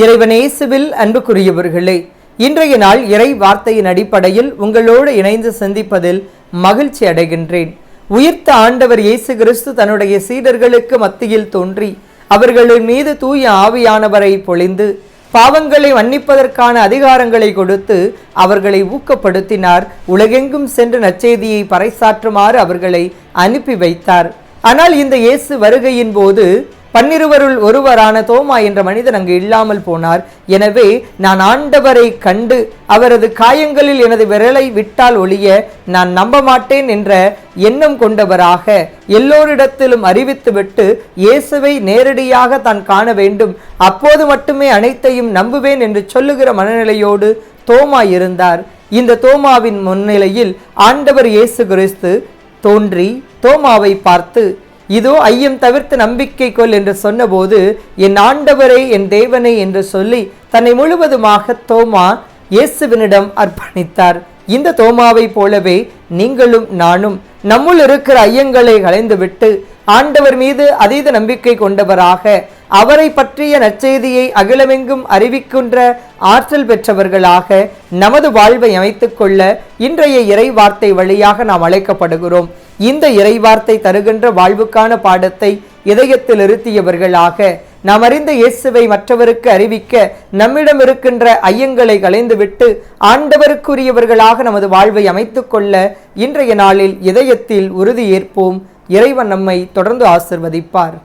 இறைவனேசுவில் அன்புக்குரியவர்களே இன்றைய நாள் இறை வார்த்தையின் அடிப்படையில் உங்களோடு இணைந்து சிந்திப்பதில் மகிழ்ச்சி அடைகின்றேன். உயிர்த்த ஆண்டவர் இயேசு கிறிஸ்து தன்னுடைய சீடர்களுக்கு மத்தியில் தோன்றி அவர்களின் மீது தூய ஆவியானவரை பொழிந்து பாவங்களை மன்னிப்பதற்கான அதிகாரங்களை கொடுத்து அவர்களை ஊக்கப்படுத்தினார். உலகெங்கும் சென்று நற்செய்தியை பறைசாற்றுமாறு அவர்களை அனுப்பி வைத்தார். ஆனால் இந்த இயேசு வருகையின் போது பன்னிருவருள் ஒருவரான தோமா என்ற மனிதன் அங்கு இல்லாமல் போனார். எனவே நான் ஆண்டவரை கண்டு அவரது காயங்களில் எனது விரலை விட்டால் ஒழிய நான் நம்ப மாட்டேன் என்ற எண்ணம் கொண்டவராக எல்லோரிடத்திலும் அறிவித்துவிட்டு இயேசுவை நேரடியாக தான் காண வேண்டும். அப்போது மட்டுமே அனைத்தையும் நம்புவேன் என்று சொல்லுகிற மனநிலையோடு தோமா இருந்தார். இந்த தோமாவின் முன்னிலையில் ஆண்டவர் இயேசு கிறிஸ்து தோன்றி தோமாவை பார்த்து இதோ ஐயம் தவிர்த்து நம்பிக்கை கொள் என்று சொன்னபோது என் ஆண்டவரே என் தேவனை என்று சொல்லி தன்னை முழுவதுமாக தோமா இயேசுவினிடம் அர்ப்பணித்தார். இந்த தோமாவை போலவே நீங்களும் நானும் நம்முள் இருக்கிற ஐயங்களை களைந்துவிட்டு ஆண்டவர் மீது அதீத நம்பிக்கை கொண்டவராக அவரை பற்றிய நற்செய்தியை அகிலமெங்கும் அறிவிக்கின்ற ஆற்றல் பெற்றவர்களாக நமது வாழ்வை அமைத்துக்கொள்ள இன்றைய இறை வார்த்தை வழியாக நாம் அழைக்கப்படுகிறோம். இந்த இறைவார்த்தை தருகின்ற வாழ்வுக்கான பாடத்தை இதயத்தில் இருத்தியவர்களாக நாம் அறிந்த இயேசுவை மற்றவருக்கு அறிவிக்க நம்மிடம் இருக்கின்ற ஐயங்களை களைந்துவிட்டு ஆண்டவருக்குரியவர்களாக நமது வாழ்வை அமைத்து கொள்ள இன்றைய நாளில் இதயத்தில் உறுதியேற்போம். இறைவன் நம்மை தொடர்ந்து ஆசிர்வதிப்பார்.